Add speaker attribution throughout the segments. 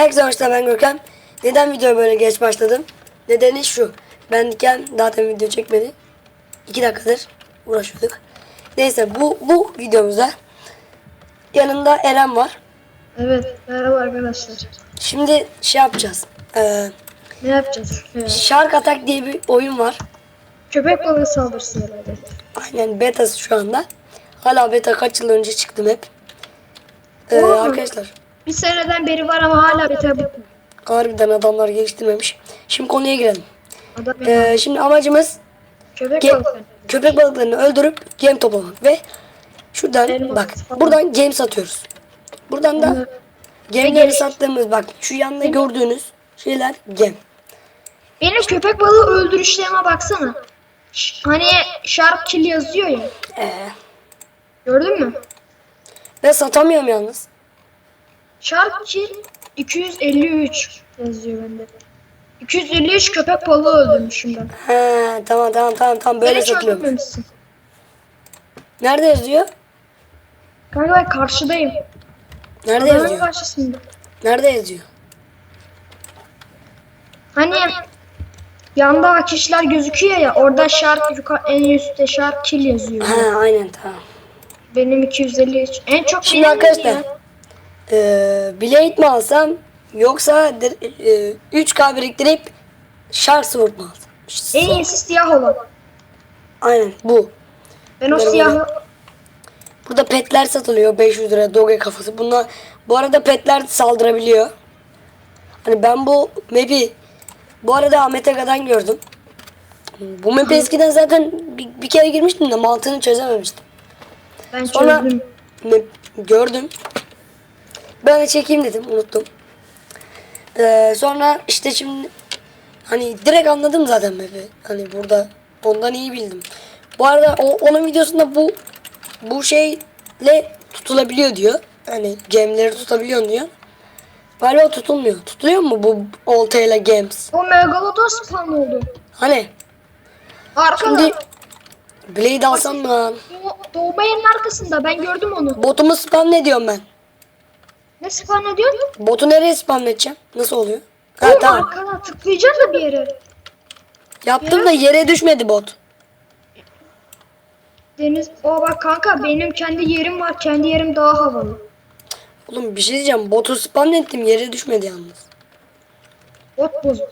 Speaker 1: Herkese hoşçakalın ben Görkem. Neden videoya böyle geç başladım? Nedeni şu. Ben Diken zaten video çekmedi. 2 dakikadır uğraşıyorduk. Neyse bu bu videomuzda yanında Eren var.
Speaker 2: Evet, merhaba arkadaşlar.
Speaker 1: Şimdi şey yapacağız. Ee,
Speaker 2: Ne yapacağız? Evet.
Speaker 1: Shark Attack diye bir oyun var.
Speaker 2: Köpek balığı saldırısı herhalde.
Speaker 1: Aynen betası şu anda. Hala beta kaç yıl önce çıktım hep. Ee,
Speaker 2: Oo.
Speaker 1: arkadaşlar
Speaker 2: Bir seneden beri var ama hala beta bitmiyor.
Speaker 1: harbiden adamlar geliştirmemiş. Şimdi konuya girelim.
Speaker 2: Adam
Speaker 1: Ee, şimdi amacımız
Speaker 2: köpek
Speaker 1: Ge-
Speaker 2: balığı.
Speaker 1: köpek balıklarını öldürüp gem toplamak ve şuradan
Speaker 2: Elmas
Speaker 1: bak
Speaker 2: falan.
Speaker 1: buradan gem satıyoruz. Buradan da gemleri sattığımız bak şu yanında gördüğünüz şeyler gem.
Speaker 2: Benim köpek balığı öldürüşlerime baksana. Ş- Hani shark kill yazıyor ya.
Speaker 1: Ee,
Speaker 2: Gördün mü?
Speaker 1: ve satamıyorum yalnız.
Speaker 2: Kill 253 yazıyor bende. 253 köpek balığı öldürmüşüm ben.
Speaker 1: He tamam tamam tamam tamam böyle
Speaker 2: öldürmemişsin.
Speaker 1: Nerede yazıyor?
Speaker 2: Kanka ben karşıdayım.
Speaker 1: Nerede
Speaker 2: Adamın
Speaker 1: yazıyor?
Speaker 2: karşısında.
Speaker 1: Nerede yazıyor?
Speaker 2: Hani yanda kişiler gözüküyor ya orada şark yukarı en üstte şark kill yazıyor.
Speaker 1: Ha aynen tamam.
Speaker 2: Benim 253. En çok
Speaker 1: Şimdi
Speaker 2: benim
Speaker 1: arkadaşlar
Speaker 2: ya.
Speaker 1: Eee Blade mi alsam yoksa 3K biriktirip Shark Sword mu alsam?
Speaker 2: En iyisi siyah olan.
Speaker 1: Aynen bu.
Speaker 2: Ben o
Speaker 1: Bunları
Speaker 2: siyahı
Speaker 1: Burada petler satılıyor 500 lira doge kafası. Bunlar bu arada petler saldırabiliyor. Hani ben bu map'i bu arada Ahmet Aga'dan gördüm. Bu map'i eskiden zaten bir, bir kere girmiştim de mantığını çözememiştim.
Speaker 2: ben
Speaker 1: Sonra
Speaker 2: çözdüm.
Speaker 1: map gördüm. Ben de çekeyim dedim unuttum. Ee, sonra işte şimdi hani direkt anladım zaten map'i. Hani burada ondan iyi bildim. Bu arada o, onun videosunda bu bu şeyle tutulabiliyor diyor. Hani gemleri tutabiliyor diyor. Galiba tutulmuyor. Tutuluyor mu bu oltayla gems?
Speaker 2: O megalodon spawn oldu.
Speaker 1: Hani
Speaker 2: Arkada.
Speaker 1: şimdi Blade alsam mı lan?
Speaker 2: Doğ- Doğma yerinin arkasında ben gördüm onu.
Speaker 1: Botumu spam ne diyorum ben?
Speaker 2: Ne spawn ediyorsun?
Speaker 1: Botu nereye spam edeceğim? Nasıl oluyor? Ha
Speaker 2: Oğlum
Speaker 1: tamam.
Speaker 2: arkada tıklayacaksın da bir yere.
Speaker 1: Yaptım da yere düşmedi bot.
Speaker 2: Deniz, o bak kanka benim kendi yerim var. Kendi yerim daha havalı.
Speaker 1: Oğlum bir şey diyeceğim. Botu spam ettim yere düşmedi yalnız.
Speaker 2: Ot bozuk.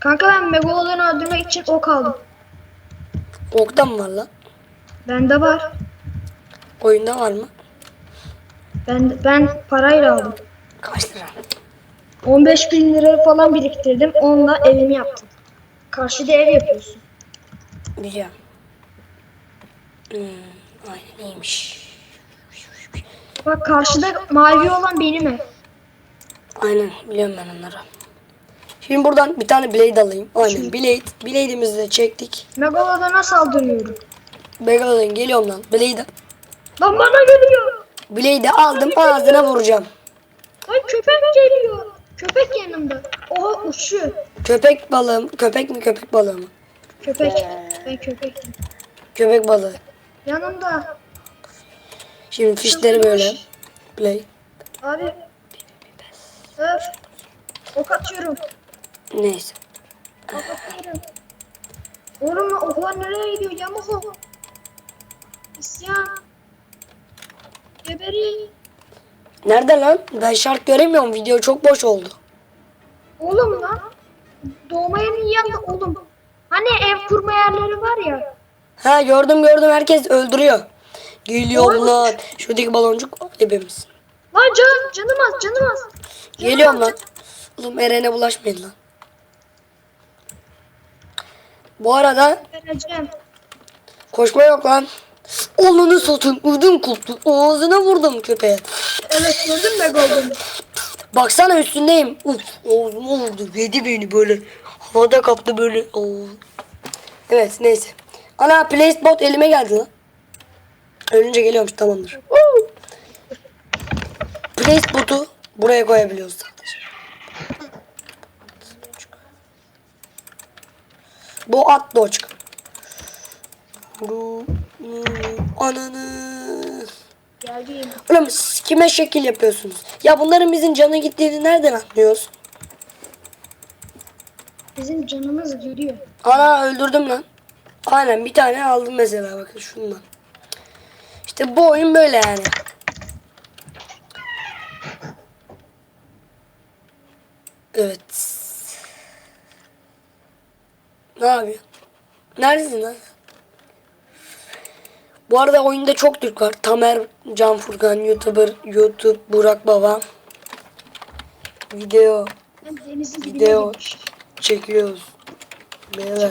Speaker 2: Kanka ben megalodonu öldürmek için ok aldım.
Speaker 1: Oktan mı var lan?
Speaker 2: Bende var.
Speaker 1: Oyunda var mı?
Speaker 2: Ben ben parayla aldım.
Speaker 1: Kaç lira?
Speaker 2: 15 bin lira falan biriktirdim. Onunla evimi yaptım. Karşıda ev yapıyorsun.
Speaker 1: Biliyorum. Hmm, aynen iyiymiş.
Speaker 2: Bak karşıda mavi olan benim ev.
Speaker 1: Aynen biliyorum ben onları. Şimdi buradan bir tane blade alayım. Aynen blade. Blade'imizi de çektik.
Speaker 2: Megalodon'a saldırıyorum.
Speaker 1: Megalodon geliyorum lan. Blade.
Speaker 2: Lan bana geliyor.
Speaker 1: Blade'i aldım ağzına vuracağım.
Speaker 2: Ay köpek geliyor. Köpek yanımda. Oha uçuyor.
Speaker 1: Köpek balığı mı? Köpek mi köpek balığı mı?
Speaker 2: Köpek. Ben köpek.
Speaker 1: Köpek balığı.
Speaker 2: Yanımda.
Speaker 1: Şimdi fişleri böyle. Play.
Speaker 2: Abi. Öf. Ok atıyorum.
Speaker 1: Neyse.
Speaker 2: Ok atıyorum. Oğlum oklar nereye gidiyor? Yamuk ok. İsyan. Geberi.
Speaker 1: Nerede lan? Ben şark göremiyorum. Video çok boş oldu.
Speaker 2: Oğlum lan. Doğma yerinin yanında oğlum. Hani ev kurma yerleri var ya.
Speaker 1: Ha gördüm gördüm. Herkes öldürüyor. Geliyor lan. Şuradaki baloncuk hepimiz.
Speaker 2: Lan can, canım az, canım az. Canım
Speaker 1: Geliyorum
Speaker 2: az,
Speaker 1: lan. Oğlum Eren'e bulaşmayın lan. Bu arada
Speaker 2: Vereceğim.
Speaker 1: koşma yok lan. Oğlunu satın. Ödüm koptu. Ağzına vurdum köpeğe.
Speaker 2: Evet gördün mü Golden'ı?
Speaker 1: Baksana üstündeyim. Uf, ağzıma vurdu. Yedi beni böyle. Havada kaptı böyle. Oo. Evet neyse. Ana placebot elime geldi lan. Ölünce geliyormuş tamamdır. Woo! Placebot'u buraya koyabiliyoruz sadece. Bu at doçk. Bu- bu- Ananı.
Speaker 2: Geldim.
Speaker 1: Oğlum siz kime şekil yapıyorsunuz? Ya bunların bizim canı gittiğini nereden anlıyoruz?
Speaker 2: Bizim canımız gidiyor.
Speaker 1: Ana öldürdüm lan. Aynen bir tane aldım mesela bakın şundan. İşte bu oyun böyle yani. Evet. Ne yapıyor? Neredesin lan? Bu arada oyunda çok Türk var. Tamer, Can Furkan, YouTuber, YouTube, Burak Baba. Video Video. çekiyoruz. Beyler.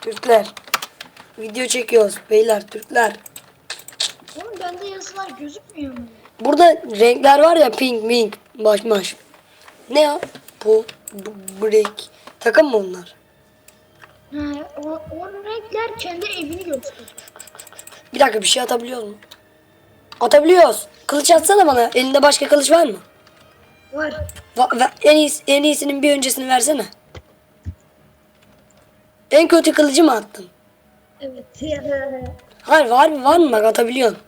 Speaker 1: Türkler. Video çekiyoruz beyler Türkler.
Speaker 2: Oğlum bende yazılar gözükmüyor mu?
Speaker 1: Burada renkler var ya pink pink baş baş. Ne ya? Bu, bu break. Takım mı onlar?
Speaker 2: Ha, o, o renkler kendi evini gösteriyor.
Speaker 1: Bir dakika bir şey atabiliyor mu? Atabiliyoruz. Kılıç atsana bana. Elinde başka kılıç var mı?
Speaker 2: Var.
Speaker 1: Va- ve- en, iyisi, en iyisinin bir öncesini versene. En kötü kılıcı mı attın?
Speaker 2: Evet.
Speaker 1: Hayır var mı? Var mı? Bak atabiliyorsun.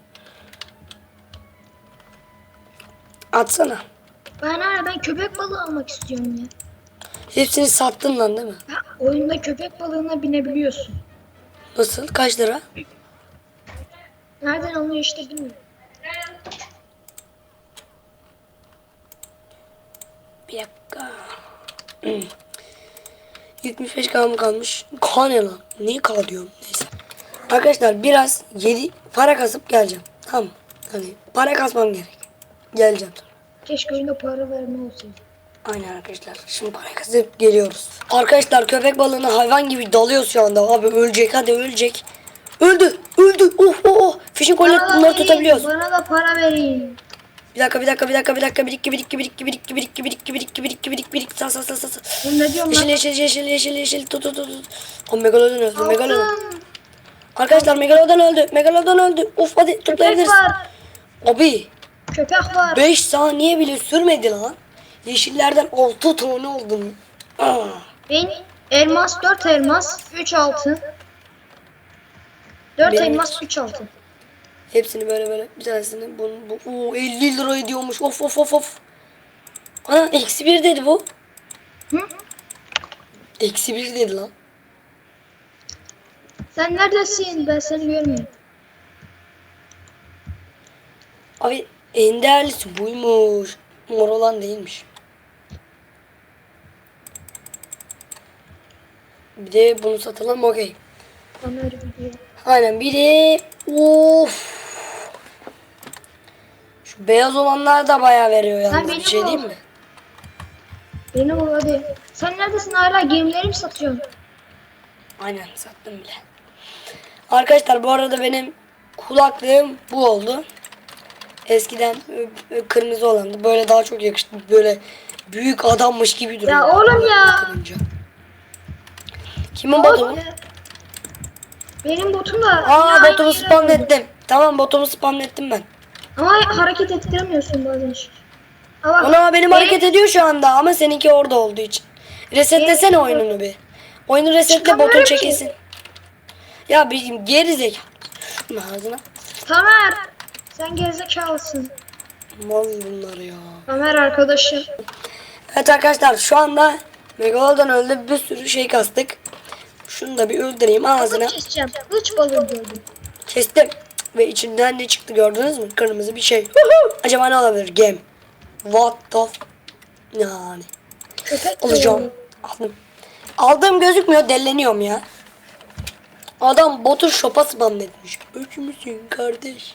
Speaker 1: Atsana.
Speaker 2: ben hala ben köpek balığı almak istiyorum ya.
Speaker 1: Hepsini sattın lan değil mi?
Speaker 2: Ha, oyunda köpek balığına binebiliyorsun.
Speaker 1: Nasıl? Kaç lira?
Speaker 2: Nereden alınıyor işte bilmiyorum.
Speaker 1: Bir dakika. Hmm. 75 kalım kalmış. K ne lan? Niye K diyorum? Neyse. Arkadaşlar biraz yedi para kasıp geleceğim. Tamam. Hani para kasmam gerek. Geleceğim sonra.
Speaker 2: Keşke oyunda para verme olsaydı.
Speaker 1: Aynen arkadaşlar. Şimdi para kasıp geliyoruz. Arkadaşlar köpek balığına hayvan gibi dalıyoruz şu anda. Abi ölecek hadi ölecek. Öldü. Öldü. Oh oh oh. Fishing collet
Speaker 2: Bana da
Speaker 1: bunları
Speaker 2: verin,
Speaker 1: tutabiliyoruz.
Speaker 2: Bana da para verin.
Speaker 1: Bir dakika bir dakika bir dakika bir dakika. Birikki birikki birikki birikki birikki birikki birikki birikki birikki birikki. Sağ sağ sağ sağ. sağ.
Speaker 2: Oğlum ne diyorum
Speaker 1: Yeşil
Speaker 2: lan?
Speaker 1: yeşil yeşil yeşil yeşil tut tut tut. tut. O Megalodon öldü. Megalodon.
Speaker 2: Altın.
Speaker 1: Arkadaşlar Megalodon öldü. Megalodon öldü. Of hadi
Speaker 2: Köpek
Speaker 1: tutlayabiliriz.
Speaker 2: var.
Speaker 1: Abi
Speaker 2: Köpek var.
Speaker 1: 5 saniye bile sürmedi lan. Yeşillerden 6 tane oldum. Aa.
Speaker 2: Ben elmas 4 elmas 3 altın. 4
Speaker 1: Benim-
Speaker 2: elmas 3 altın.
Speaker 1: Hepsini böyle böyle bir tanesini bunu bu Oo, 50 lira ediyormuş. Of of of of. Ana eksi bir dedi bu.
Speaker 2: Hı?
Speaker 1: Eksi bir dedi lan.
Speaker 2: Sen neredesin? Ben seni görmüyorum.
Speaker 1: Abi en değerlisi buymuş. Mor olan değilmiş. Bir de bunu satalım okey.
Speaker 2: Ömer biliyor.
Speaker 1: Aynen biri of. Şu beyaz olanlar da bayağı veriyor yalnız bir
Speaker 2: benim
Speaker 1: şey
Speaker 2: o.
Speaker 1: değil mi?
Speaker 2: Benim o hadi. Sen neredesin hala gemileri mi satıyorsun?
Speaker 1: Aynen sattım bile. Arkadaşlar bu arada benim kulaklığım bu oldu. Eskiden kırmızı olandı. Böyle daha çok yakıştı. Böyle büyük adammış gibi duruyor.
Speaker 2: Ya oğlum ya.
Speaker 1: Takınca. Kimin bu?
Speaker 2: Benim botum da.
Speaker 1: Aa botumu
Speaker 2: aynı yere
Speaker 1: spamlettim. Tamam botumu spamlettim ben.
Speaker 2: Ama hareket ettiremiyorsun bazen. Ama
Speaker 1: Ana benim hareket ediyor şu anda ama seninki orada olduğu için. Resetlesene oyununu bir. Oyunu resetle botun
Speaker 2: ki.
Speaker 1: çekilsin. Ya bizim geri zekalı. Şunun ağzına.
Speaker 2: Tamer. Sen gerizekalısın.
Speaker 1: Mal bunlar ya.
Speaker 2: Tamer arkadaşım.
Speaker 1: Evet arkadaşlar şu anda Megalodon öldü bir sürü şey kastık. Şunu da bir öldüreyim ağzına.
Speaker 2: Keseceğim. Kılıç balığı gördüm.
Speaker 1: Kestim. Ve içinden ne çıktı gördünüz mü? Kırmızı bir şey. Acaba ne olabilir? Gem. What the f- Yani.
Speaker 2: Köpek
Speaker 1: Alacağım. Aldım. Aldığım gözükmüyor. Delleniyorum ya. Adam botu şopa spamletmiş. Öcü müsün kardeş?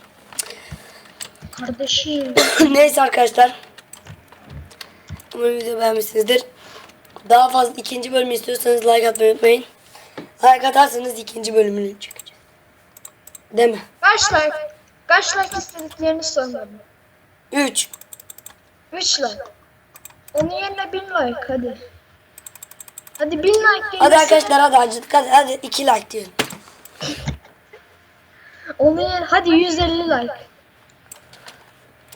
Speaker 2: Kardeşim.
Speaker 1: Neyse arkadaşlar. Umarım video beğenmişsinizdir. Daha fazla ikinci bölüm istiyorsanız like atmayı unutmayın. Like atarsanız ikinci bölümünü çekeceğiz. Değil mi?
Speaker 2: Kaç like? Kaç like istediklerini söyle.
Speaker 1: 3.
Speaker 2: 3 like. Onun yerine 1000 like hadi. Hadi 1000 like gelirse.
Speaker 1: Hadi arkadaşlar hadi acıdık hadi, hadi 2 like diyelim.
Speaker 2: Onun yerine hadi 150 like.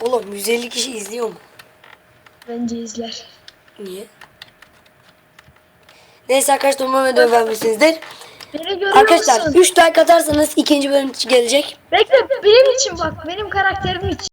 Speaker 1: Oğlum 150 kişi izliyor mu?
Speaker 2: Bence izler.
Speaker 1: Niye? Neyse arkadaşlar umarım video beğenmişsinizdir.
Speaker 2: Beni görüyor
Speaker 1: Arkadaşlar
Speaker 2: musun?
Speaker 1: 3 like atarsanız ikinci bölüm gelecek.
Speaker 2: Bekle benim için bak benim karakterim için.